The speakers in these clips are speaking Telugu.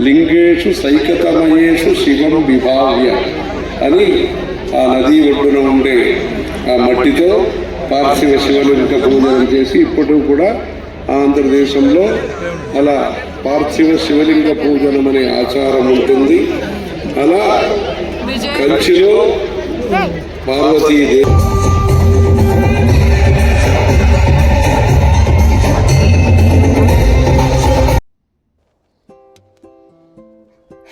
లింగేషు సైకతమయేషు శివం విభావ్య అని ఆ నదీ ఒడ్డున ఉండే ఆ మట్టితో పార్థివ శివలింగ పూజలు చేసి ఇప్పటికి కూడా ఆంధ్రదేశంలో అలా పార్థివ శివలింగ పూజనం అనే ఆచారం ఉంటుంది. అలా కంచిలో పార్వతీదేవి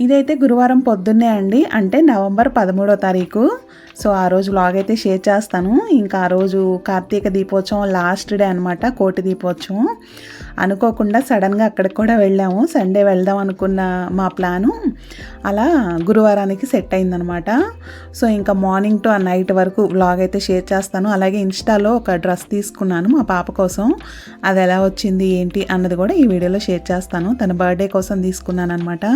ఇదైతే గురువారం పొద్దున్నే అండి. అంటే నవంబర్ పదమూడో తారీఖు. సో ఆ రోజు వ్లాగ్ అయితే షేర్ చేస్తాను. ఇంకా ఆ రోజు కార్తీక దీపోత్సవం లాస్ట్ డే అనమాట కోటి దీపోత్సవం. అనుకోకుండా సడన్గా అక్కడికి కూడా వెళ్ళాము. సండే వెళ్దాం అనుకున్న మా ప్లాను అలా గురువారానికి సెట్ అయిందనమాట సో ఇంకా మార్నింగ్ టు ఆ నైట్ వరకు వ్లాగ్ అయితే షేర్ చేస్తాను. అలాగే ఇన్స్టాలో ఒక డ్రెస్ తీసుకున్నాను మా పాప కోసం. అది ఎలా వచ్చింది ఏంటి అన్నది కూడా ఈ వీడియోలో షేర్ చేస్తాను. తన బర్త్డే కోసం తీసుకున్నాను అనమాట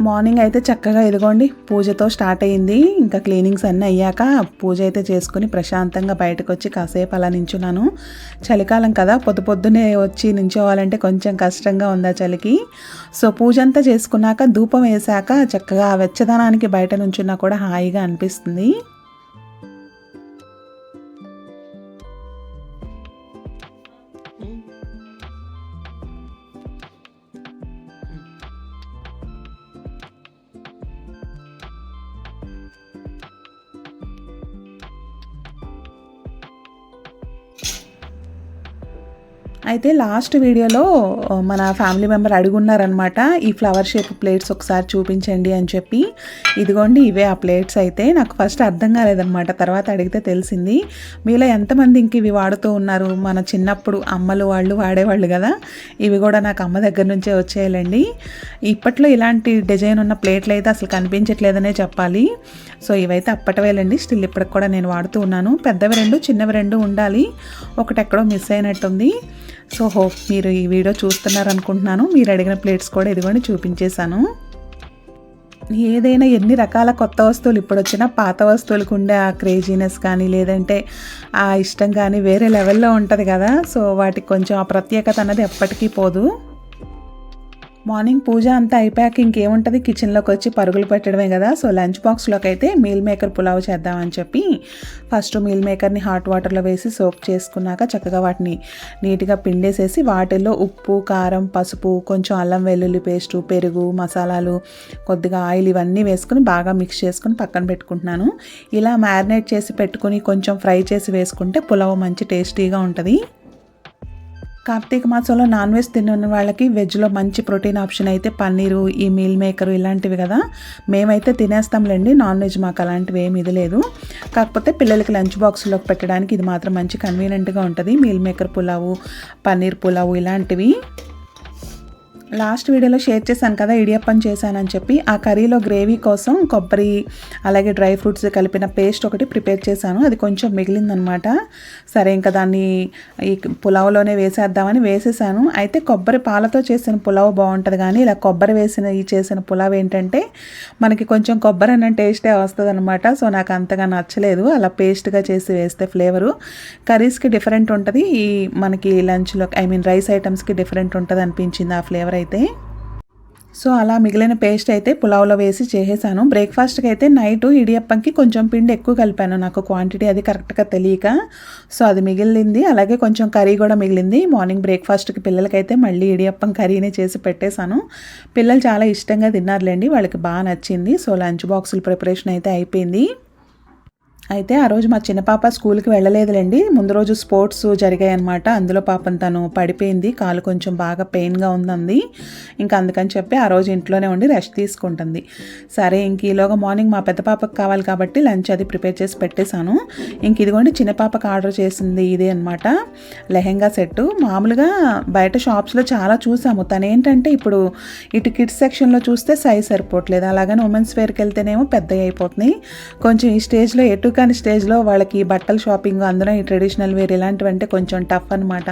మార్నింగ్ అయితే చక్కగా ఇదిగోండి పూజతో స్టార్ట్ అయ్యింది ఇంకా క్లీనింగ్స్ అన్నీ అయ్యాక పూజ అయితే చేసుకుని ప్రశాంతంగా బయటకు వచ్చి కాసేపు అలా నించున్నాను. చలికాలం కదా పొద్దు పొద్దునే వచ్చి నించోవాలంటే కొంచెం కష్టంగా ఉందా చలికి. సో పూజ అంతా చేసుకున్నాక ధూపం వేశాక చక్కగా వెచ్చదనానికి బయట నుంచున్నా కూడా హాయిగా అనిపిస్తుంది. అయితే లాస్ట్ వీడియోలో మన ఫ్యామిలీ మెంబర్ అడుగున్నారనమాట ఈ ఫ్లవర్ షేప్ ప్లేట్స్ ఒకసారి చూపించండి అని చెప్పి. ఇదిగోండి ఇవే ఆ ప్లేట్స్ అయితే. నాకు ఫస్ట్ అర్థం కాలేదనమాట తర్వాత అడిగితే తెలిసింది. మీలో ఎంతమంది ఇంక ఇవి వాడుతూ ఉన్నారు? మన చిన్నప్పుడు అమ్మలు వాళ్ళు వాడేవాళ్ళు కదా. ఇవి కూడా నాకు అమ్మ దగ్గర నుంచే వచ్చేయాలండి. ఇప్పట్లో ఇలాంటి డిజైన్ ఉన్న ప్లేట్లు అయితే అసలు కనిపించట్లేదనే చెప్పాలి. సో ఇవైతే అప్పటివేలండి. స్టిల్ ఇప్పటికి కూడా నేను వాడుతూ ఉన్నాను. పెద్దవి రెండు చిన్నవి రెండు ఉండాలి. ఒకటి ఎక్కడో మిస్ అయినట్టుంది. సో హోప్ మీరు ఈ వీడియో చూస్తున్నారనుకుంటున్నాను. మీరు అడిగిన ప్లేట్స్ కూడా ఇదిగోండి చూపించేశాను. ఏదైనా ఎన్ని రకాల కొత్త వస్తువులు ఇప్పుడు వచ్చినా పాత వస్తువులకు ఉండే ఆ క్రేజీనెస్ కానీ లేదంటే ఆ ఇష్టం కానీ వేరే లెవెల్లో ఉంటుంది కదా. సో వాటికి కొంచెం ఆ ప్రత్యేకత అన్నది ఎప్పటికీ పోదు. మార్నింగ్ పూజ అంతా అయిపోయాక ఇంకేముంటుంది? కిచెన్లోకి వచ్చి పరుగులు పెట్టడమే కదా. సో లంచ్ బాక్స్లోకి అయితే మీల్ మేకర్ పులావ్ చేద్దామని చెప్పి ఫస్ట్ మీల్ మేకర్ని హాట్ వాటర్లో వేసి సోక్ చేసుకున్నాక చక్కగా వాటిని నీట్గా పిండేసేసి వాటిల్లో ఉప్పు కారం పసుపు కొంచెం అల్లం వెల్లుల్లి పేస్టు పెరుగు మసాలాలు కొద్దిగా ఆయిల్ ఇవన్నీ వేసుకుని బాగా మిక్స్ చేసుకుని పక్కన పెట్టుకుంటున్నాను. ఇలా మ్యారినేట్ చేసి పెట్టుకుని కొంచెం ఫ్రై చేసి వేసుకుంటే పులావ్ మంచి టేస్టీగా ఉంటుంది. కార్తీక మాసంలో నాన్ వెజ్ తిన్న వాళ్ళకి వెజ్లో మంచి ప్రోటీన్ ఆప్షన్ అయితే పన్నీరు ఈ మీల్ మేకరు ఇలాంటివి కదా. మేమైతే తినేస్తాంలేండి నాన్ వెజ్ మాకు అలాంటివి ఏమి ఇది లేదు. కాకపోతే పిల్లలకి లంచ్ బాక్స్లోకి పెట్టడానికి ఇది మాత్రం మంచి కన్వీనియంట్గా ఉంటుంది. మీల్ మేకర్ పులావు పన్నీర్ పులావు ఇలాంటివి. లాస్ట్ వీడియోలో షేర్ చేశాను కదా ఇడియప్పని చేశానని చెప్పి ఆ కర్రీలో గ్రేవీ కోసం కొబ్బరి అలాగే డ్రై ఫ్రూట్స్ కలిపిన పేస్ట్ ఒకటి ప్రిపేర్ చేశాను. అది కొంచెం మిగిలిందనమాట. సరే ఇంకా దాన్ని ఈ పులావ్లోనే వేసేద్దామని వేసేసాను. అయితే కొబ్బరి పాలతో చేసిన పులావ్ బాగుంటుంది కానీ ఇలా కొబ్బరి వేసిన ఈ చేసిన పులావ్ ఏంటంటే మనకి కొంచెం కొబ్బరి అన్న టేస్టే వస్తుంది అనమాట సో నాకు అంతగా నచ్చలేదు. అలా పేస్ట్గా చేసి వేస్తే ఫ్లేవరు కర్రీస్కి డిఫరెంట్ ఉంటుంది. ఈ మనకి లంచ్లో ఐ మీన్ రైస్ ఐటమ్స్కి డిఫరెంట్ ఉంటుంది అనిపించింది ఆ ఫ్లేవర్ అయితే. సో అలా మిగిలిన పేస్ట్ అయితే పులావ్లో వేసి చేసేసాను. బ్రేక్ఫాస్ట్కి అయితే నైట్ ఇడియప్పంకి కొంచెం పిండి ఎక్కువ కలిపాను. నాకు క్వాంటిటీ అది కరెక్ట్గా తెలియక. సో అది మిగిలింది. అలాగే కొంచెం కర్రీ కూడా మిగిలింది. మార్నింగ్ బ్రేక్ఫాస్ట్కి పిల్లలకైతే మళ్ళీ ఇడియప్పం కర్రీనే చేసి పెట్టేశాను. పిల్లలు చాలా ఇష్టంగా తిన్నారులేండి. వాళ్ళకి బాగా నచ్చింది. సో లంచ్ బాక్సుల ప్రిపరేషన్ అయితే అయిపోయింది. అయితే ఆ రోజు మా చిన్న పాప స్కూల్కి వెళ్ళలేదులేండి. ముందు రోజు స్పోర్ట్స్ జరిగాయి అనమాట అందులో పాపం తను పడిపోయింది. కాలు కొంచెం బాగా పెయిన్గా ఉందంది ఇంకా అందుకని చెప్పి ఆ రోజు ఇంట్లోనే ఉండి రెస్ట్ తీసుకుంటుంది. సరే ఇంక ఈలోగా మార్నింగ్ మా పెద్ద పాపకు కావాలి కాబట్టి లంచ్ అది ప్రిపేర్ చేసి పెట్టేశాను. ఇంక ఇదిగోండి చిన్న పాపకు ఆర్డర్ చేసింది ఇదే అనమాట లెహెంగా సెట్ మామూలుగా బయట షాప్స్లో చాలా చూసాము. తను ఏంటంటే ఇప్పుడు ఇటు కిడ్స్ సెక్షన్లో చూస్తే సైజ్ సరిపోవట్లేదు. అలాగని ఉమెన్స్ వేర్కి వెళ్తేనేమో పెద్దవి అయిపోతున్నాయి. కొంచెం ఈ స్టేజ్లో ఎటు కాని స్టేజ్లో వాళ్ళకి బట్టల షాపింగ్ అందులో ఈ ట్రెడిషనల్ వేర్ ఇలాంటివంటే కొంచెం టఫ్ అనమాట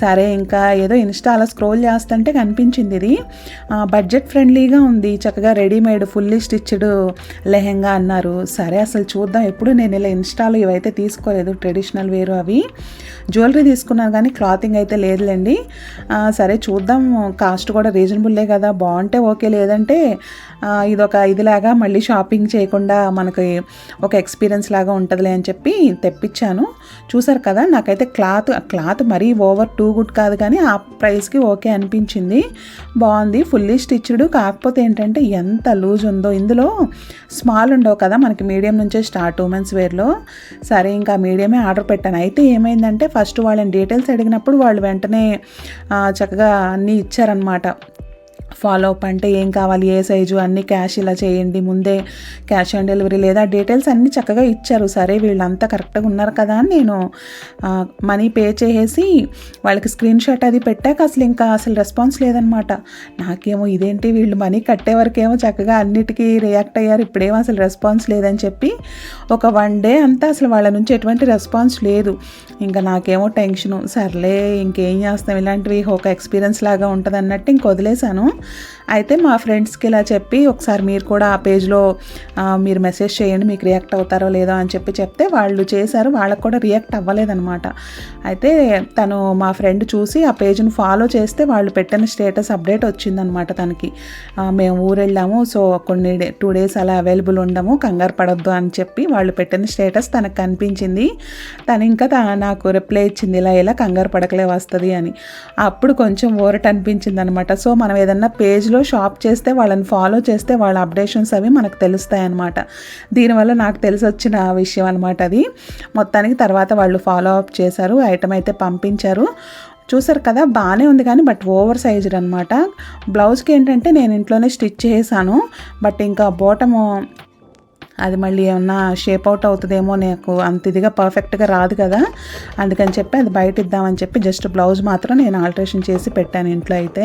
సరే ఇంకా ఏదో ఇన్స్టా అలా స్క్రోల్ చేస్తుంటే కనిపించింది ఇది. బడ్జెట్ ఫ్రెండ్లీగా ఉంది. చక్కగా రెడీమేడ్ ఫుల్లీ స్టిచ్డ్ లెహెంగా అన్నారు. సరే అసలు చూద్దాం. ఎప్పుడు నేను ఇలా ఇన్స్టాలో ఇవైతే తీసుకోలేదు ట్రెడిషనల్ వేరు అవి. జ్యువెలరీ తీసుకున్నాను కానీ క్లాతింగ్ అయితే లేదులేండి. సరే చూద్దాం. కాస్ట్ కూడా రీజనబుల్లే కదా. బాగుంటే ఓకే లేదంటే ఇదొక ఇదిలాగా మళ్ళీ షాపింగ్ చేయకుండా మనకి ఒక ఎక్స్పీరియన్స్ లాగా ఉంటుందిలే అని చెప్పి తెప్పించాను. చూసారు కదా నాకైతే క్లాత్ క్లాత్ మరీ ఓవర్ టూ గుడ్ కాదు కానీ ఆ ప్రైస్కి ఓకే అనిపించింది. బాగుంది ఫుల్లీ స్టిచ్డ్. కాకపోతే ఏంటంటే ఎంత లూజ్ ఉందో ఇందులో స్మాల్ ఉండవు కదా మనకి మీడియం నుంచే స్టార్ట్ ఉమెన్స్ వేర్లో. సరే ఇంకా మీడియమే ఆర్డర్ పెట్టాను. అయితే ఏమైందంటే ఫస్ట్ వాళ్ళని డీటెయిల్స్ అడిగినప్పుడు వాళ్ళు వెంటనే చక్కగా అన్నీ ఇచ్చారనమాట ఫాలో అప్ అంటే ఏం కావాలి ఏ సైజు అన్ని క్యాష్ ఇలా చేయండి ముందే క్యాష్ ఆన్ డెలివరీ లేదా డీటెయిల్స్ అన్నీ చక్కగా ఇచ్చారు. సరే వీళ్ళంతా కరెక్ట్గా ఉన్నారు కదా అని నేను మనీ పే చేసేసి వాళ్ళకి స్క్రీన్ షాట్ అది పెట్టాక అసలు ఇంకా అసలు రెస్పాన్స్ లేదనమాట నాకేమో ఇదేంటి వీళ్ళు మనీ కట్టే వరకేమో చక్కగా అన్నిటికీ రియాక్ట్ అయ్యారు ఇప్పుడేమో అసలు రెస్పాన్స్ లేదని చెప్పి ఒక వన్ డే అంతా అసలు వాళ్ళ నుంచి ఎటువంటి రెస్పాన్స్ లేదు. ఇంకా నాకేమో టెన్షను సర్లే ఇంకేం చేస్తాం ఇలాంటివి ఒక ఎక్స్పీరియన్స్ లాగా ఉంటుంది అన్నట్టు ఇంక వదిలేశాను. అయితే మా ఫ్రెండ్స్కి ఇలా చెప్పి ఒకసారి మీరు కూడా ఆ పేజ్లో మీరు మెసేజ్ చేయండి మీకు రియాక్ట్ అవుతారో లేదో అని చెప్పి చెప్తే వాళ్ళు చేశారు వాళ్ళకు కూడా రియాక్ట్ అవ్వలేదన్నమాట. అయితే తను మా ఫ్రెండ్ చూసి ఆ పేజ్ను ఫాలో చేస్తే వాళ్ళు పెట్టిన స్టేటస్ అప్డేట్ వచ్చిందనమాట తనకి. మేము ఊరు వెళ్ళాము సో కొన్ని డే టూ డేస్ అలా అవైలబుల్ ఉండము కంగారు పడొద్దు అని చెప్పి వాళ్ళు పెట్టిన స్టేటస్ తనకు కనిపించింది. తను ఇంకా నాకు రిప్లై ఇచ్చింది ఇలా ఇలా కంగారు పడకలే వస్తుంది అని. అప్పుడు కొంచెం ఊరట అనిపించింది అనమాట సో మనం ఏదన్నా పేజ్లో షాప్ చేస్తే వాళ్ళని ఫాలో చేస్తే వాళ్ళ అప్డేషన్స్ అవి మనకు తెలుస్తాయి అనమాట దీనివల్ల నాకు తెలిసి వచ్చిన విషయం అనమాట అది. మొత్తానికి తర్వాత వాళ్ళు ఫాలో అప్ చేశారు ఐటమ్ అయితే పంపించారు. చూసారు కదా బాగానే ఉంది కానీ బట్ ఓవర్ సైజ్డ్ అనమాట బ్లౌజ్కి ఏంటంటే నేను ఇంట్లోనే స్టిచ్ చేశాను. బట్ ఇంకా బోటము అది మళ్ళీ ఏమన్నా షేప్ అవుట్ అవుతుందేమో నాకు అంత ఇదిగా పర్ఫెక్ట్గా రాదు కదా. అందుకని చెప్పి అది బయట ఇద్దామని చెప్పి జస్ట్ బ్లౌజ్ మాత్రం నేను ఆల్ట్రేషన్ చేసి పెట్టాను ఇంట్లో అయితే.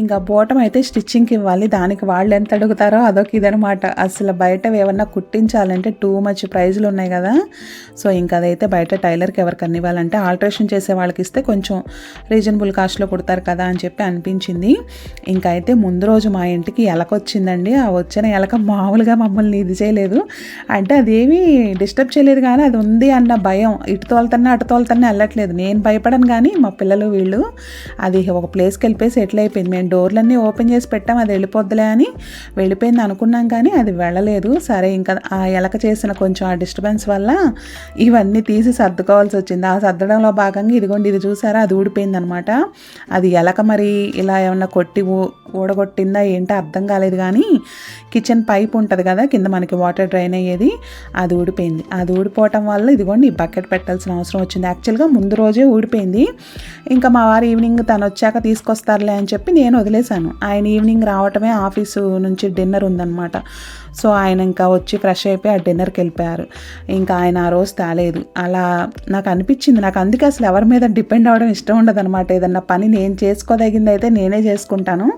ఇంకా బోటం అయితే స్టిచ్చింగ్కి ఇవ్వాలి. దానికి వాళ్ళు ఎంత అడుగుతారో అదొక ఇదనమాట అసలు బయట ఏమన్నా కుట్టించాలంటే టూ మచ్ ప్రైజ్లు ఉన్నాయి కదా. సో ఇంకా అదైతే బయట టైలర్కి ఎవరికన్నా ఇవ్వాలంటే ఆల్ట్రేషన్ చేసే వాళ్ళకి ఇస్తే కొంచెం రీజనబుల్ కాస్ట్లో కుడతారు కదా అని చెప్పి అనిపించింది. ఇంకా అయితే ముందు రోజు మా ఇంటికి ఎలక వచ్చిందండి. ఆ వచ్చిన ఎలక మామూలుగా మమ్మల్ని ఇది చేయలేదు. అంటే అదేమి డిస్టర్బ్ చేయలేదు కానీ అది ఉంది అన్న భయం. ఇటు తోలుతున్నా అటు తోలుతున్నా వెళ్ళట్లేదు. నేను భయపడను కానీ మా పిల్లలు వీళ్ళు అది ఒక ప్లేస్కి వెళ్ళిపోయి సెటిల్ అయిపోయింది. నేను డోర్లన్నీ ఓపెన్ చేసి పెట్టాం అది వెళ్ళిపోద్దులే అని వెళ్ళిపోయింది అనుకున్నాం కానీ అది వెళ్ళలేదు. సరే ఇంకా ఆ ఎలక చేసిన కొంచెం ఆ డిస్టర్బెన్స్ వల్ల ఇవన్నీ తీసి సర్దుకోవాల్సి వచ్చింది. ఆ సర్దడంలో భాగంగా ఇదిగోండి ఇది చూసారా? అది ఊడిపోయింది అనమాట అది ఎలక మరి ఇలా ఏమన్నా కొట్టి ఊడగొట్టిందా ఏంటో అర్థం కాలేదు కానీ కిచెన్ పైప్ ఉంటుంది కదా కింద మనకి వాటర్ డ్రైన్ అయ్యేది అది ఊడిపోయింది. అది ఊడిపోవటం వల్ల ఇదిగోండి ఈ బకెట్ పెట్టాల్సిన అవసరం వచ్చింది. యాక్చువల్గా ముందు రోజే ఊడిపోయింది. ఇంకా మా వారు ఈవినింగ్ తను వచ్చాక తీసుకొస్తారులే అని చెప్పి నేను వదిలేశాను. ఆయన ఈవినింగ్ రావటమే ఆఫీసు నుంచి డిన్నర్ ఉందన్నమాట. సో ఆయన ఇంకా వచ్చి ఫ్రెష్ అయిపోయి ఆ డిన్నర్కి వెళ్ళిపోయారు. ఇంకా ఆయన ఆ రోజు తేలేదు. అలా నాకు అనిపించింది. నాకు అందుకే అసలు ఎవరి మీద డిపెండ్ అవ్వడం ఇష్టం ఉండదు అనమాట ఏదన్నా పని నేను చేసుకోదగింది అయితే నేనే చేసుకుంటాను.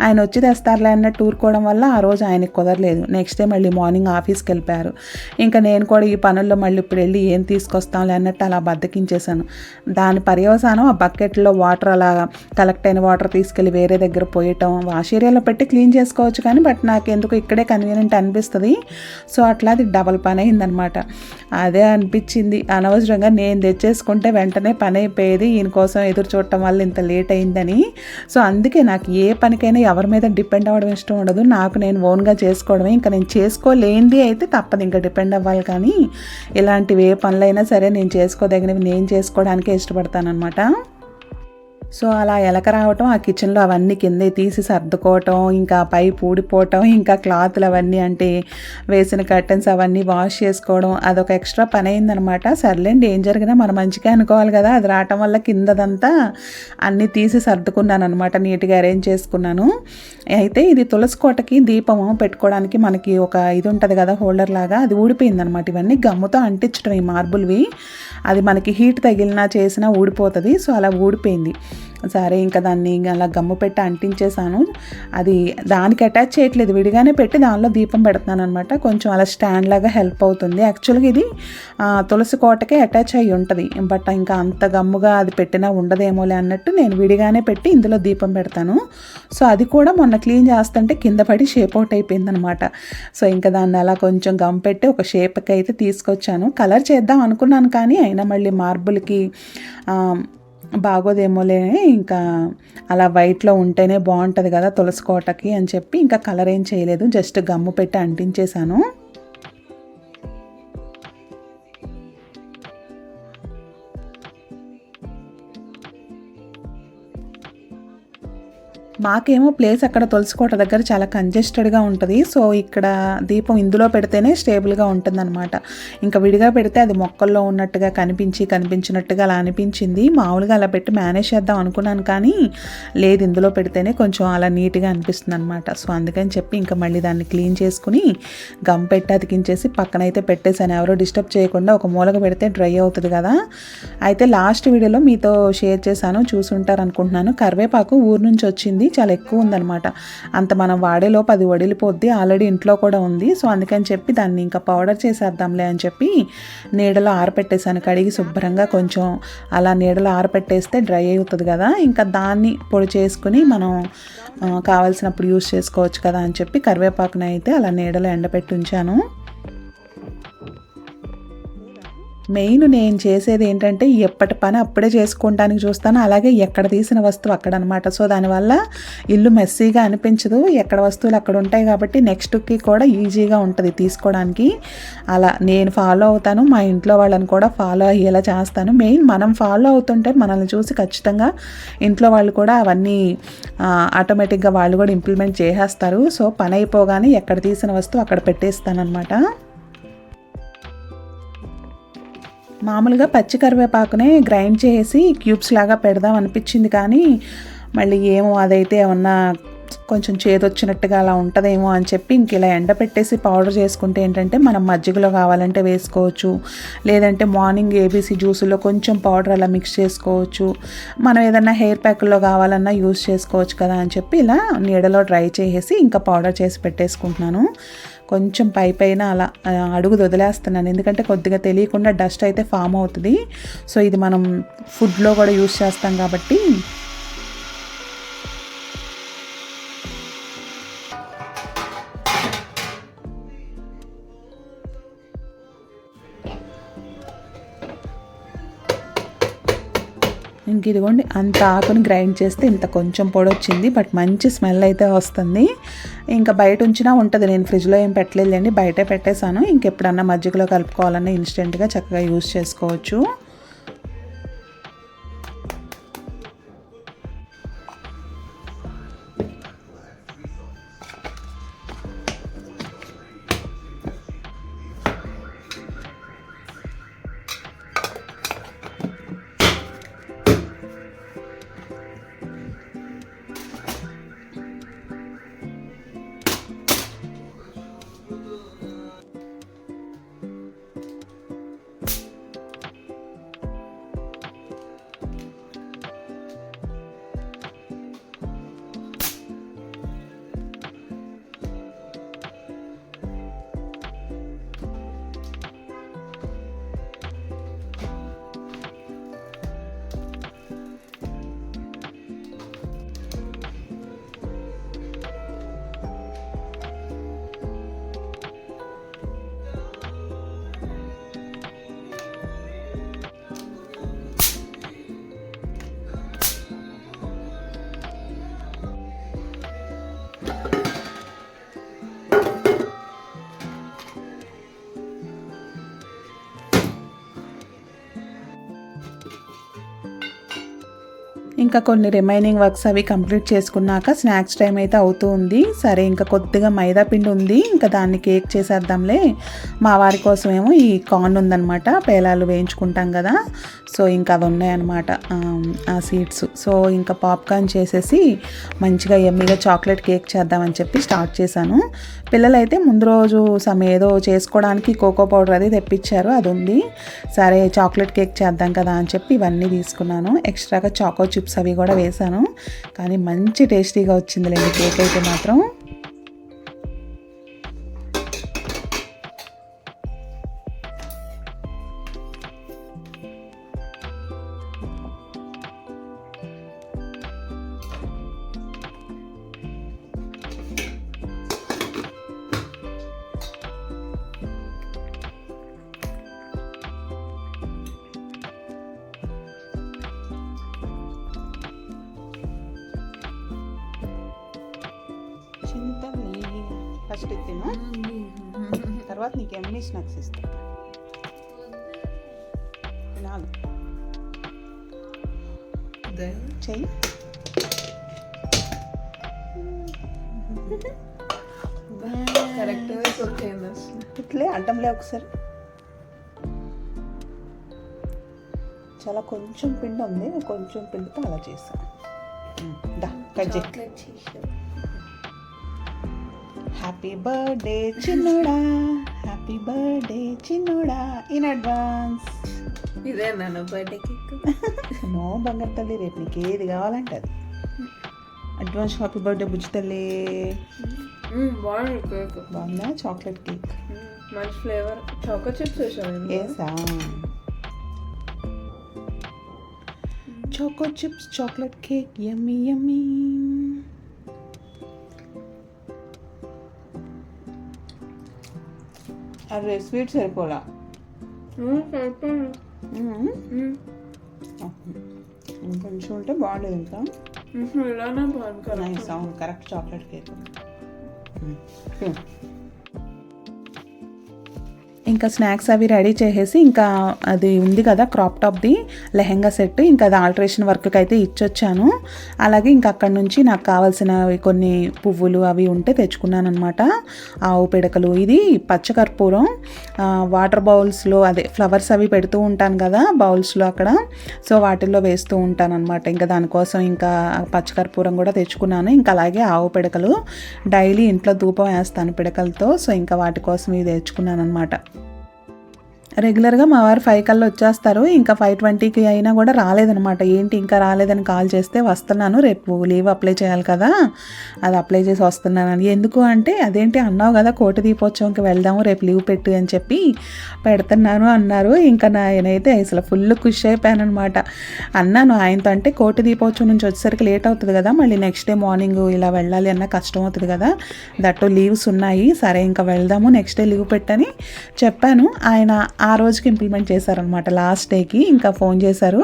ఆయన వచ్చి తెస్తారులే అన్నట్టు టూర్కోవడం వల్ల ఆ రోజు ఆయనకి కుదరలేదు. నెక్స్ట్ డే మళ్ళీ మార్నింగ్ ఆఫీస్కి వెళ్ళిపోయారు. ఇంకా నేను కూడా ఈ పనుల్లో మళ్ళీ ఇప్పుడు వెళ్ళి ఏం తీసుకొస్తాంలే అన్నట్టు అలా బద్దకించేశాను. దాని పర్యవసానం ఆ బకెట్లో వాటర్ అలా కలెక్ట్ అయిన వాటర్ తీసుకెళ్ళి వేరే దగ్గర పోయటం వాష్ ఏరియాలో పెట్టి క్లీన్ చేసుకోవచ్చు కానీ బట్ నాకు ఎందుకు ఇక్కడే కన్వీనియంట్ అనిపిస్తుంది. సో అట్లా అది డబల్ పని అయిందనమాట అదే అనిపించింది. అనవసరంగా నేను తెచ్చేసుకుంటే వెంటనే పని అయిపోయేది ఈయన కోసం ఎదురు చూడటం వల్ల ఇంత లేట్ అయిందని సో అందుకే నాకు ఏ పనికైనా ఎవరి మీద డిపెండ్ అవ్వడం ఇష్టం ఉండదు. నాకు నేను ఓన్గా చేసుకోవడమే. ఇంకా నేను చేసుకోలేనిది అయితే తప్పదు. ఇంకా డిపెండ్ అవ్వాలి కానీ ఇలాంటివి ఏ పనులైనా సరే నేను చేసుకోదగినవి నేను చేసుకోవడానికే ఇష్టపడతానమాట సో అలా ఎలక రావటం ఆ కిచెన్లో అవన్నీ కిందే తీసి సర్దుకోవటం ఇంకా పై పూడిపోవటం ఇంకా క్లాత్లు అవన్నీ అంటే వేసిన కర్టన్స్ అవన్నీ వాష్ చేసుకోవడం అదొక ఎక్స్ట్రా పని అయిందనమాట సర్లేండి ఏం జరిగినా మనం మంచిగా అనుకోవాలి కదా అది రావటం వల్ల కిందదంతా అన్నీ తీసి సర్దుకున్నాను అనమాట నీట్గా అరేంజ్ చేసుకున్నాను. అయితే ఇది తులసి కోటకి దీపము పెట్టుకోవడానికి మనకి ఒక ఇది ఉంటుంది కదా హోల్డర్ లాగా అది ఊడిపోయింది అనమాట ఇవన్నీ గమ్ముతో అంటించడం ఈ మార్బుల్వి అది మనకి హీట్ తగిలినా చేసినా ఊడిపోతుంది. సో అలా ఊడిపోయింది. సరే ఇంకా దాన్ని ఇంకా అలా గమ్ము పెట్టి అంటించేసాను. అది దానికి అటాచ్ చేయట్లేదు. విడిగానే పెట్టి దానిలో దీపం పెడుతున్నాను అనమాట కొంచెం అలా స్టాండ్ లాగా హెల్ప్ అవుతుంది. యాక్చువల్గా ఇది తులసి కోటకే అటాచ్ అయ్యి ఉంటుంది. బట్ ఇంకా అంత గమ్ముగా అది పెట్టినా ఉండదేమోలే అన్నట్టు నేను విడిగానే పెట్టి ఇందులో దీపం పెడతాను. సో అది కూడా మొన్న క్లీన్ చేస్తుంటే కింద పడి షేప్ అవుట్ అయిపోయింది అనమాట సో ఇంకా దాన్ని అలా కొంచెం గమ్ పెట్టి ఒక షేప్కి అయితే తీసుకొచ్చాను. కలర్ చేద్దాం అనుకున్నాను కానీ అయినా మళ్ళీ మార్బుల్కి బాగోదేమోలే ఇంకా అలా వైట్లో ఉంటేనే బాగుంటుంది కదా తులసి కోటకి అని చెప్పి ఇంకా కలర్ ఏం చేయలేదు. జస్ట్ గమ్ము పెట్టి అంటించేశాను. మాకేమో ప్లేస్ అక్కడ తులసికోట దగ్గర చాలా కంజెస్టెడ్గా ఉంటుంది. సో ఇక్కడ దీపం ఇందులో పెడితేనే స్టేబుల్గా ఉంటుందన్నమాట. ఇంకా విడిగా పెడితే అది మొక్కల్లో ఉన్నట్టుగా కనిపించి కనిపించినట్టుగా అలా అనిపించింది. మామూలుగా అలా పెట్టి మేనేజ్ చేద్దాం అనుకున్నాను కానీ లేదు ఇందులో పెడితేనే కొంచెం అలా నీట్గా అనిపిస్తుంది అనమాట సో అందుకని చెప్పి ఇంకా మళ్ళీ దాన్ని క్లీన్ చేసుకుని గమ్ పెట్టి అతికించేసి పక్కన అయితే పెట్టేశాను. ఎవరో డిస్టర్బ్ చేయకుండా ఒక మూలక పెడితే డ్రై అవుతుంది కదా. అయితే లాస్ట్ వీడియోలో మీతో షేర్ చేశాను చూసుంటారు అనుకుంటున్నాను కరివేపాకు ఊరు నుంచి వచ్చింది. చాలా ఎక్కువ ఉందన్నమాట. అంత మనం వాడేలోపు అది వడిలిపోద్ది ఆల్రెడీ ఇంట్లో కూడా ఉంది. సో అందుకని చెప్పి దాన్ని ఇంకా పౌడర్ చేసేద్దాంలే అని చెప్పి నీడలో ఆరపెట్టేశాను. కడిగి శుభ్రంగా కొంచెం అలా నీడలో ఆరపెట్టేస్తే డ్రై అవుతుంది కదా. ఇంకా దాన్ని పొడి చేసుకుని మనం కావాల్సినప్పుడు యూస్ చేసుకోవచ్చు కదా అని చెప్పి కరివేపాకుని అయితే అలా నీడలో ఎండపెట్టి ఉంచాను. మెయిన్ నేను చేసేది ఏంటంటే ఎప్పటి పని అప్పుడే చేసుకోవడానికి చూస్తాను. అలాగే ఎక్కడ తీసిన వస్తువు అక్కడ అనమాట సో దానివల్ల ఇల్లు మెస్సీగా అనిపించదు. ఎక్కడ వస్తువులు అక్కడ ఉంటాయి కాబట్టి నెక్స్ట్కి కూడా ఈజీగా ఉంటుంది తీసుకోవడానికి. అలా నేను ఫాలో అవుతాను. మా ఇంట్లో వాళ్ళని కూడా ఫాలో అయ్యేలా చేస్తాను. మెయిన్ మనం ఫాలో అవుతుంటే మనల్ని చూసి ఖచ్చితంగా ఇంట్లో వాళ్ళు కూడా అవన్నీ ఆటోమేటిక్గా వాళ్ళు కూడా ఇంప్లిమెంట్ చేసేస్తారు. సో పని అయిపోగానే ఎక్కడ తీసిన వస్తువు అక్కడ పెట్టేస్తాను మామూలుగా పచ్చి కరివేపాకునే గ్రైండ్ చేసి క్యూబ్స్ లాగా పెడదాం అనిపించింది కానీ మళ్ళీ ఏమో అదైతే ఏమన్నా కొంచెం చేదొచ్చినట్టుగా అలా ఉంటుందేమో అని చెప్పి ఇంక ఇలా ఎండపెట్టేసి పౌడర్ చేసుకుంటే ఏంటంటే మనం మజ్జిగలో కావాలంటే వేసుకోవచ్చు. లేదంటే మార్నింగ్ ఏబీసీ జ్యూస్లో కొంచెం పౌడర్ అలా మిక్స్ చేసుకోవచ్చు. మనం ఏదన్నా హెయిర్ ప్యాక్లో కావాలన్నా యూస్ చేసుకోవచ్చు కదా అని చెప్పి ఇలా నీడలో డ్రై చేసేసి ఇంకా పౌడర్ చేసి పెట్టేసుకుంటున్నాను. కొంచెం పై పైన అలా అడుగు వదిలేస్తున్నాను ఎందుకంటే కొద్దిగా తెలియకుండా డస్ట్ అయితే ఫామ్ అవుతుంది. సో ఇది మనం ఫుడ్లో కూడా యూస్ చేస్తాం కాబట్టి ఇంక ఇదిగోండి అంత ఆకుని గ్రైండ్ చేస్తే ఇంత కొంచెం పొడి వచ్చింది బట్ మంచి స్మెల్ అయితే వస్తుంది. ఇంకా బయట ఉంచినా ఉంటుంది నేను ఫ్రిడ్జ్లో ఏం పెట్టలేదండి బయటే పెట్టేశాను. ఇంకెప్పుడన్నా మజ్జిగలో కలుపుకోవాలన్నా ఇన్స్టెంట్గా చక్కగా యూస్ చేసుకోవచ్చు. ఇంకా కొన్ని రిమైనింగ్ వర్క్స్ అవి కంప్లీట్ చేసుకున్నాక స్నాక్స్ టైం అయితే అవుతూ ఉంది. సరే ఇంకా కొద్దిగా మైదా పిండి ఉంది. ఇంకా దాన్ని కేక్ చేసేద్దాంలే. మా వారి కోసమేమో ఈ కార్న్ ఉందన్నమాట. పేలాలు వేయించుకుంటాం కదా. సో ఇంకా అవి ఉన్నాయన్నమాట. ఆ సీడ్స్ సో ఇంకా పాప్కార్న్ చేసేసి మంచిగా ఎమ్మిగా చాక్లెట్ కేక్ చేద్దామని చెప్పి స్టార్ట్ చేశాను. పిల్లలైతే ముందు రోజు సమ ఏదో చేసుకోవడానికి కోకో పౌడర్ అది తెప్పించారు. అది ఉంది సరే చాక్లెట్ కేక్ చేద్దాం కదా అని చెప్పి ఇవన్నీ తీసుకున్నాను. ఎక్స్ట్రాగా చాకో చిప్స్ అవి కూడా వేశాను. కానీ మంచి టేస్టీగా వచ్చిందిలేండి కేక్ అయితే మాత్రం. తర్వాత నీకు ఎమ్మె స్నాక్స్ ఇస్తా తినాలి చెయ్యి ఇట్లే అడ్డంలే ఒకసారి చాలా కొంచెం పిండి ఉంది కొంచెం పిండితో అలా చేస్తాను దా కట్ చేయి చాక్లెట్ చేసాం హ్యాపీ బర్త్డే చిన్నోడా హ్యాపీ బర్త్డే చిన్నోడా ఇన్ అడ్వాన్స్ ఇదే నాన్న బర్త్డే కేక్ నో బంగారు తల్లి రేపు నీకు ఏది కావాలంటే అది అడ్వాన్స్ హ్యాపీ బర్త్డే బుజ్జి తల్లి. బాగుంది కేక్ బాగుందా? చాక్లెట్ కేక్ మంచి ఫ్లేవర్ చాకో చిప్స్ వేసాను ఏసా choco chips chocolate cake yummy yummy అరే స్వీట్ సరిపోలా. కొంచెం ఉంటే బాగుండేది ఇంకా. ఇలానే బాగుంది నైస్ అవును కరెక్ట్ చాక్లెట్ కేక్. ఇంకా స్నాక్స్ అవి రెడీ చేసేసి ఇంకా అది ఉంది కదా క్రాప్ టాప్ది లెహెంగా సెట్. ఇంకా అది ఆల్టరేషన్ వర్క్కి అయితే ఇచ్చొచ్చాను. అలాగే ఇంకా అక్కడ నుంచి నాకు కావాల్సినవి కొన్ని పువ్వులు అవి ఉంటే తెచ్చుకున్నాను అనమాట ఆవు పిడకలు ఇది పచ్చకర్పూరం. వాటర్ బౌల్స్లో అదే ఫ్లవర్స్ అవి పెడుతూ ఉంటాను కదా బౌల్స్లో అక్కడ. సో వాటిల్లో వేస్తూ ఉంటాను అనమాట ఇంకా దానికోసం ఇంకా పచ్చకర్పూరం కూడా తెచ్చుకున్నాను. ఇంకా అలాగే ఆవు పిడకలు. డైలీ ఇంట్లో ధూపం వేస్తాను పిడకలతో. సో ఇంకా వాటి కోసం ఇది తెచ్చుకున్నాను అనమాట రెగ్యులర్గా మా వారు ఫైవ్ కల్లా వచ్చేస్తారు. ఇంకా ఫైవ్ ట్వంటీకి అయినా కూడా రాలేదనమాట ఏంటి ఇంకా రాలేదని కాల్ చేస్తే వస్తున్నాను. రేపు లీవ్ అప్లై చేయాలి కదా అది అప్లై చేసి వస్తున్నాను ఎందుకు అంటే అదేంటి అన్నావు కదా కోటి దీపోత్సవంకి వెళ్దాము రేపు లీవ్ పెట్టు అని చెప్పి పెడుతున్నాను అన్నారు. ఇంకా నేనైతే అసలు ఫుల్ ఖుషి అయిపోయాను అనమాట అన్నాను ఆయనతో అంటే కోటి దీపోత్సవం నుంచి వచ్చేసరికి లేట్ అవుతుంది కదా మళ్ళీ నెక్స్ట్ డే మార్నింగ్ ఇలా వెళ్ళాలి అన్న కష్టం అవుతుంది కదా దట్టు లీవ్స్ ఉన్నాయి సరే ఇంకా వెళ్దాము నెక్స్ట్ డే లీవ్ పెట్టని చెప్పాను. ఆయన ఆ రోజుకి ఇంప్లిమెంట్ చేశారనమాట లాస్ట్ డేకి ఇంకా ఫోన్ చేశారు.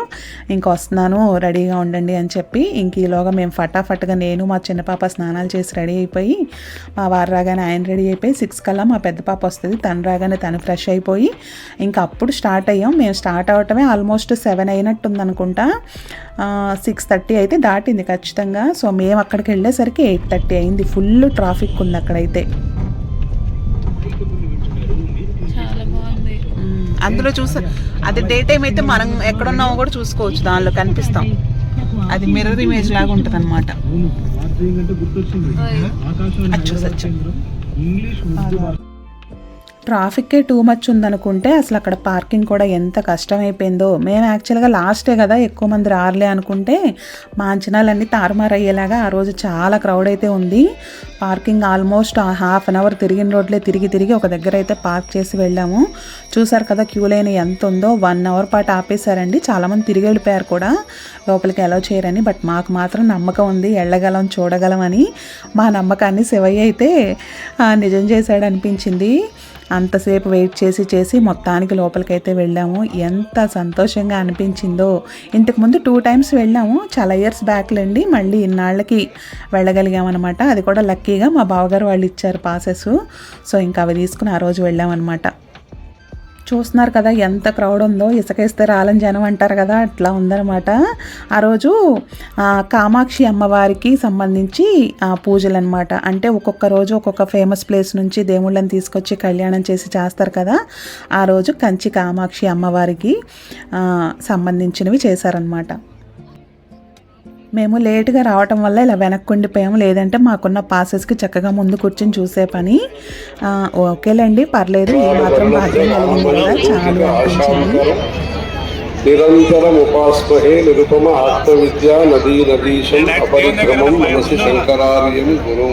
ఇంకా వస్తున్నాను రెడీగా ఉండండి అని చెప్పి ఇంక ఈలోగా మేము ఫటాఫట్గా నేను మా చిన్న పాప స్నానాలు చేసి రెడీ అయిపోయి మా వారు రాగానే ఆయన రెడీ అయిపోయి సిక్స్ కల్లా మా పెద్ద పాప వస్తుంది. తను రాగానే తను ఫ్రెష్ అయిపోయి ఇంకా అప్పుడు స్టార్ట్ అయ్యాం. మేము స్టార్ట్ అవటమే ఆల్మోస్ట్ సెవెన్ అయినట్టుంది అనుకుంటా. సిక్స్ థర్టీ అయితే దాటింది ఖచ్చితంగా. సో మేము అక్కడికి వెళ్ళేసరికి ఎయిట్ థర్టీ అయింది. ఫుల్ ట్రాఫిక్ ఉంది అక్కడైతే చాలా బాగుంది అందులో చూసా అది డే టైం అయితే మనం ఎక్కడున్నామో కూడా చూసుకోవచ్చు దానిలో కనిపిస్తాం. అది మిర్రర్ ఇమేజ్ లాగా ఉంటుంది అనమాట ట్రాఫిక్కే టూ మచ్ ఉందనుకుంటే అసలు అక్కడ పార్కింగ్ కూడా ఎంత కష్టమైపోయిందో. మేము యాక్చువల్గా లాస్టే కదా ఎక్కువ మంది రారలే అనుకుంటే మా అంచనాలన్నీ తారుమారయ్యేలాగా ఆ రోజు చాలా క్రౌడ్ అయితే ఉంది. Parking almost half an hour తిరిగిన రోడ్లే తిరిగి తిరిగి ఒక దగ్గర అయితే పార్క్ చేసి వెళ్ళాము. చూసారు కదా క్యూ లైన్ ఎంత ఉందో. వన్ అవర్ పాటు ఆపేశారండి. చాలామంది తిరిగి వెళ్ళిపోయారు కూడా. లోపలికి ఎలా చేయరని బట్ మాకు మాత్రం నమ్మకం ఉంది. వెళ్ళగలం చూడగలమని మా నమ్మకాన్ని శివయ్య అయితే నిజం చేశాడు అనిపించింది అంతసేపు వెయిట్ చేసి చేసి మొత్తానికి లోపలికైతే వెళ్ళాము. ఎంత సంతోషంగా అనిపించిందో. ఇంతకుముందు టూ టైమ్స్ వెళ్ళాము. చాలా ఇయర్స్ బ్యాక్లండి మళ్ళీ ఇన్నాళ్ళకి వెళ్ళగలిగామన్నమాట. అది కూడా లక్కీగా మా బావగారు వాళ్ళు ఇచ్చారు పాసెస్. సో ఇంకా అవి తీసుకుని ఆ రోజు వెళ్ళామన్నమాట. చూస్తున్నారు కదా ఎంత క్రౌడ్ ఉందో. ఇసుకేస్తే రాలని జనం అంటారు కదా అట్లా ఉందన్నమాట. ఆ రోజు కామాక్షి అమ్మవారికి సంబంధించి పూజలు అనమాట అంటే ఒక్కొక్క రోజు ఒక్కొక్క ఫేమస్ ప్లేస్ నుంచి దేవుళ్ళని తీసుకొచ్చి కళ్యాణం చేసి చేస్తారు కదా ఆ రోజు కంచి కామాక్షి అమ్మవారికి సంబంధించినవి చేశారనమాట మేము లేట్గా రావటం వల్ల ఇలా వెనక్కి ఉండిపోయాము. లేదంటే మాకున్న పాసెస్కి చక్కగా ముందు కూర్చొని చూసే పని. ఆ, ఓకేలేండి పర్లేదు ఏ మాత్రం భాగ్యం కలిగింది కదా చాలు అనిపించింది. నిరంతరం ఉపాస్మహే నిరుపమ ఆత్మవిద్య నదీ నదీశం అపరిక్రమం మనసి శంకరార్యం గురు.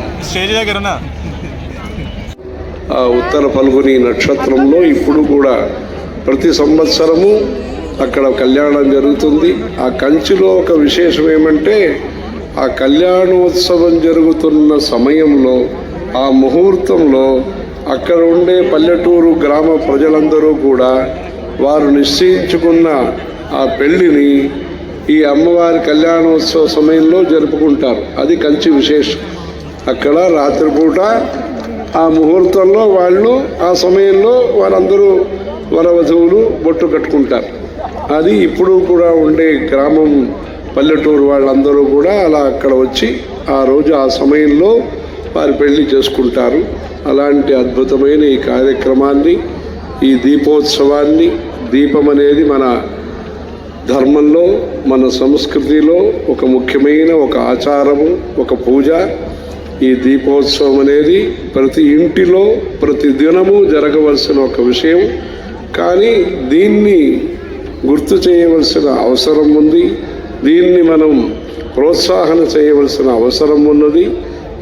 ఉత్తర ఫల్గుని నక్షత్రంలో ఇప్పుడు కూడా ప్రతి సంవత్సరము అక్కడ కళ్యాణం జరుగుతుంది. ఆ కంచిలో ఒక విశేషం ఏమంటే ఆ కళ్యాణోత్సవం జరుగుతున్న సమయంలో ఆ ముహూర్తంలో అక్కడ ఉండే పల్లెటూరు గ్రామ ప్రజలందరూ కూడా వారు నిశ్చయించుకున్న ఆ పెళ్ళిని ఈ అమ్మవారి కళ్యాణోత్సవ సమయంలో జరుపుకుంటారు. అది కంచి విశేషం. అక్కడ రాత్రిపూట ఆ ముహూర్తంలో వాళ్ళు ఆ సమయంలో వారందరూ వరవధువులు బొట్టు కట్టుకుంటారు. అది ఇప్పుడు కూడా ఉండే గ్రామం పల్లెటూరు వాళ్ళందరూ కూడా అలా అక్కడ వచ్చి ఆ రోజు ఆ సమయంలో వారి పెళ్ళి చేసుకుంటారు. అలాంటి అద్భుతమైన ఈ కార్యక్రమాన్ని ఈ దీపోత్సవాన్ని దీపం అనేది మన ధర్మంలో మన సంస్కృతిలో ఒక ముఖ్యమైన ఒక ఆచారము ఒక పూజ. ఈ దీపోత్సవం అనేది ప్రతి ఇంటిలో ప్రతి దినము జరగవలసిన ఒక విషయం. కానీ దీన్ని గుర్తు చేయవలసిన అవసరం ఉంది. దీన్ని మనం ప్రోత్సాహన చేయవలసిన అవసరం ఉన్నది.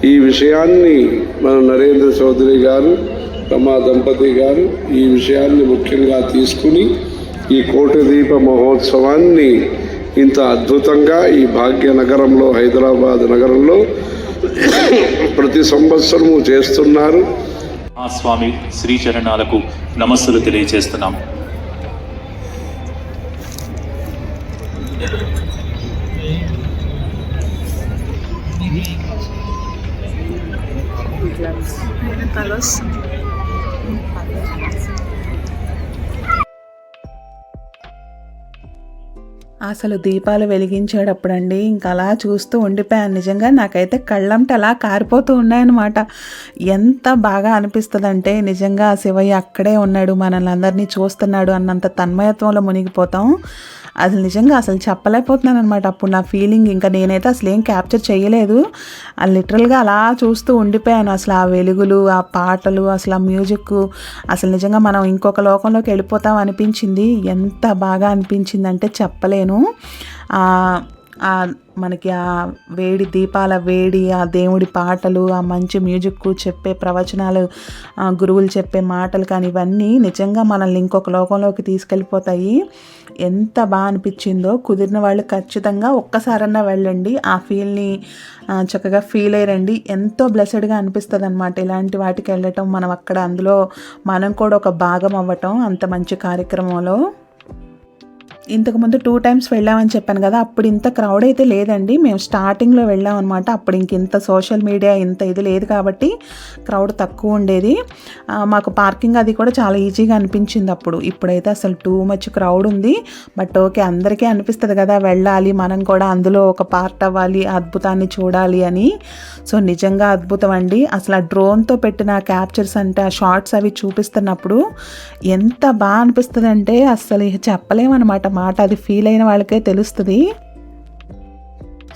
ఈ విషయాన్ని మన నరేంద్ర చౌదరి గారు రమా దంపతి గారు ఈ విషయాన్ని ముఖ్యంగా తీసుకుని ఈ కోటదీప మహోత్సవాన్ని ఇంత అద్భుతంగా ఈ భాగ్యనగరంలో హైదరాబాద్ నగరంలో ప్రతి సంవత్సరము చేస్తున్నారు. ఆ స్వామి శ్రీచరణాలకు నమస్సులు తెలియజేస్తున్నాం అసలు దీపాలు వెలిగించేటప్పుడండి ఇంకా అలా చూస్తూ ఉండిపోయాను. నిజంగా నాకైతే కళ్ళంట అలా కారిపోతూ ఉన్నాయన్నమాట. ఎంత బాగా అనిపిస్తుందంటే నిజంగా శివయ్య అక్కడే ఉన్నాడు మనల్ని అందరినీ చూస్తున్నాడు అన్నంత తన్మయత్వంలో మునిగిపోతాం. అసలు నిజంగా అసలు చెప్పలేకపోతున్నాను అనమాట అప్పుడు నా ఫీలింగ్ ఇంకా నేనైతే అసలు ఏం క్యాప్చర్ చేయలేదు. లిటరల్గా అలా చూస్తూ ఉండిపోయాను. అసలు ఆ వెలుగులు ఆ పాటలు అసలు ఆ మ్యూజిక్ అసలు నిజంగా మనం ఇంకొక లోకంలోకి వెళ్ళిపోతాం అనిపించింది. ఎంత బాగా అనిపించింది అంటే చెప్పలేను మనకి ఆ వేడి దీపాల వేడి ఆ దేవుడి పాటలు ఆ మంచి మ్యూజిక్ చెప్పే ప్రవచనాలు ఆ గురువులు చెప్పే మాటలు కానీ ఇవన్నీ నిజంగా మనల్ని ఇంకొక లోకంలోకి తీసుకెళ్ళిపోతాయి. ఎంత బాగా అనిపించిందో కుదిరిన వాళ్ళు ఖచ్చితంగా ఒక్కసారన్నా వెళ్ళండి. ఆ ఫీల్ని చక్కగా ఫీల్ అయ్యండి. ఎంతో బ్లెస్డ్గా అనిపిస్తుంది అనమాట ఇలాంటి వాటికి వెళ్ళటం. మనం అక్కడ అందులో మనం కూడా ఒక భాగం అవ్వటం అంత మంచి కార్యక్రమంలో. ఇంతకుముందు టూ టైమ్స్ వెళ్ళామని చెప్పాను కదా అప్పుడు ఇంత క్రౌడ్ అయితే లేదండి. మేము స్టార్టింగ్లో వెళ్ళాం అనమాట అప్పుడు ఇంక ఇంత సోషల్ మీడియా ఇంత ఇది లేదు కాబట్టి క్రౌడ్ తక్కువ ఉండేది. మాకు పార్కింగ్ అది కూడా చాలా ఈజీగా అనిపించింది అప్పుడు. ఇప్పుడైతే అసలు టూ మచ్ క్రౌడ్ ఉంది. బట్ ఓకే అందరికీ అనిపిస్తుంది కదా వెళ్ళాలి మనం కూడా అందులో ఒక పార్ట్ అవ్వాలి అద్భుతాన్ని చూడాలి అని. సో నిజంగా అద్భుతం అండి. అసలు ఆ డ్రోన్తో పెట్టిన క్యాప్చర్స్ అంటే ఆ షార్ట్స్ అవి చూపిస్తున్నప్పుడు ఎంత బాగా అనిపిస్తుంది అంటే అసలు చెప్పలేమన్నమాట. మాట అది ఫీల్ అయిన వాళ్ళకే తెలుస్తుంది.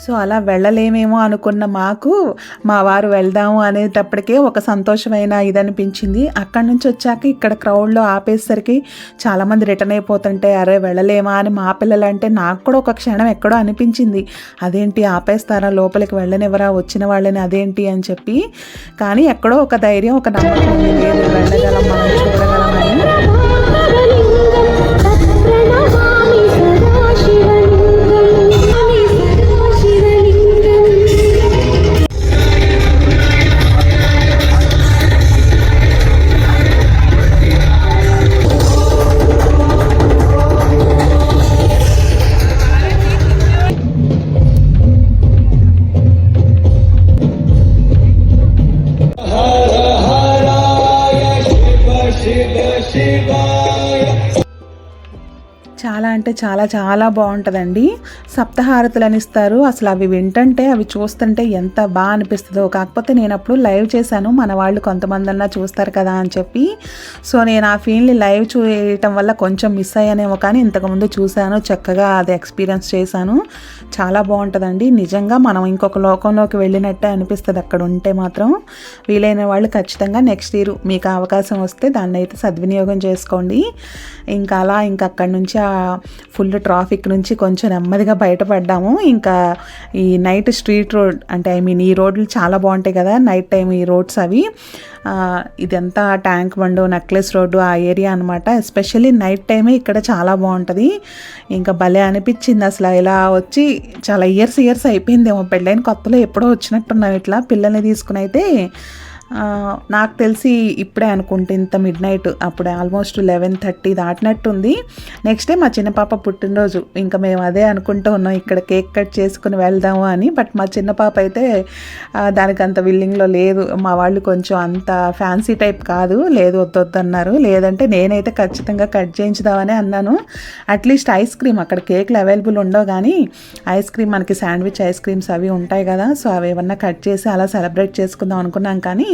సో అలా వెళ్ళలేమేమో అనుకున్న మాకు మా వారు వెళ్దాము అనేటప్పటికే ఒక సంతోషమైన ఇది అనిపించింది అక్కడి నుంచి వచ్చాక ఇక్కడ క్రౌడ్లో ఆపేసరికి చాలామంది రిటర్న్ అయిపోతుంటే అరే వెళ్ళలేమా? అని మా పిల్లలు అంటే నాకు కూడా ఒక క్షణం ఎక్కడో అనిపించింది. అదేంటి ఆపేస్తారా? లోపలికి వెళ్ళనివ్వరా? వచ్చిన వాళ్ళని అదేంటి? అని చెప్పి. కానీ ఎక్కడో ఒక ధైర్యం ఒక నమ్మకం వెళ్ళగలం మనం చూడగలమని చాలా చాలా బాగుంటుందండి. సప్తహారతులు అని ఇస్తారు అసలు అవి వింటుంటే అవి చూస్తుంటే ఎంత బాగా అనిపిస్తుందో. కాకపోతే నేను అప్పుడు లైవ్ చేశాను. మన వాళ్ళు కొంతమంది అన్నా చూస్తారు కదా అని చెప్పి. సో నేను ఆ ఫీల్ని లైవ్ చేయటం వల్ల కొంచెం మిస్ అయ్యానేమో కానీ ఇంతకుముందు చూశాను. చక్కగా అది ఎక్స్పీరియన్స్ చేశాను. చాలా బాగుంటుందండి. నిజంగా మనం ఇంకొక లోకంలోకి వెళ్ళినట్టే అనిపిస్తుంది అక్కడ ఉంటే మాత్రం. వీలైన వాళ్ళు ఖచ్చితంగా నెక్స్ట్ ఇయర్ మీకు అవకాశం వస్తే దాన్ని అయితే సద్వినియోగం చేసుకోండి. ఇంకా అలా ఇంకా అక్కడ నుంచి ఆ ఫుల్ ట్రాఫిక్ నుంచి కొంచెం నెమ్మదిగా బయటపడ్డాము. ఇంకా ఈ నైట్ స్ట్రీట్ రోడ్ అంటే ఐ మీన్ ఈ రోడ్లు చాలా బాగుంటాయి కదా నైట్ టైం ఈ రోడ్స్ అవి. ఇదంతా ట్యాంక్ బండు నెక్లెస్ రోడ్డు ఆ ఏరియా అనమాట ఎస్పెషల్లీ నైట్ టైమే ఇక్కడ చాలా బాగుంటుంది. ఇంకా భలే అనిపించింది అసలు. ఇలా వచ్చి చాలా ఇయర్స్ ఇయర్స్ అయిపోయిందేమో పెళ్ళైన కొత్తలో ఎప్పుడో వచ్చినట్టున్నాం ఇట్లా పిల్లల్ని తీసుకుని అయితే నాకు తెలిసి ఇప్పుడే అనుకుంటే ఇంత మిడ్ నైట్ అప్పుడు ఆల్మోస్ట్ లెవెన్ థర్టీ దాటినట్టుంది. నెక్స్ట్ డే మా చిన్న పాప పుట్టినరోజు. ఇంకా మేము అదే అనుకుంటూ ఉన్నాం ఇక్కడ కేక్ కట్ చేసుకుని వెళ్దాము అని. బట్ మా చిన్న పాప అయితే దానికి అంత విల్లింగ్లో లేదు. మా వాళ్ళు కొంచెం అంత ఫ్యాన్సీ టైప్ కాదు. లేదు వద్దొద్దు అన్నారు లేదంటే నేనైతే ఖచ్చితంగా కట్ చేయించుదామని అన్నాను. అట్లీస్ట్ ఐస్ క్రీమ్ అక్కడ కేక్లు అవైలబుల్ ఉండవు కానీ ఐస్ క్రీమ్ మనకి శాండ్విచ్ ఐస్ క్రీమ్స్ అవి ఉంటాయి కదా. సో అవి ఏమన్నా కట్ చేసి అలా సెలబ్రేట్ చేసుకుందాం అనుకున్నాం కానీ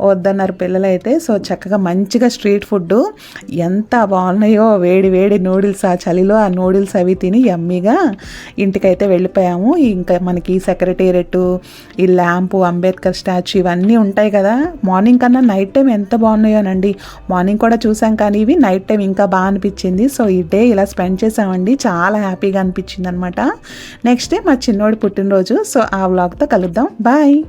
వద్దన్నారు పిల్లలైతే. సో చక్కగా మంచిగా స్ట్రీట్ ఫుడ్ ఎంత బాగున్నాయో వేడి వేడి నూడిల్స్ ఆ చలిలో ఆ నూడిల్స్ అవి తిని యమ్మీగా ఇంటికైతే వెళ్ళిపోయాము. ఇంకా మనకి సెక్రటేరియట్ ఈ ల్యాంపు అంబేద్కర్ స్టాచ్యూ ఇవన్నీ ఉంటాయి కదా. మార్నింగ్ కన్నా నైట్ టైం ఎంత బాగున్నాయోనండి. మార్నింగ్ కూడా చూసాం కానీ ఇవి నైట్ టైం ఇంకా బాగా అనిపించింది. సో ఈ డే ఇలా స్పెండ్ చేసామండి. చాలా హ్యాపీగా అనిపించింది అనమాట నెక్స్ట్ డే మా చిన్నోడి పుట్టినరోజు. సో ఆ వ్లాగ్తో కలుద్దాం. బాయ్.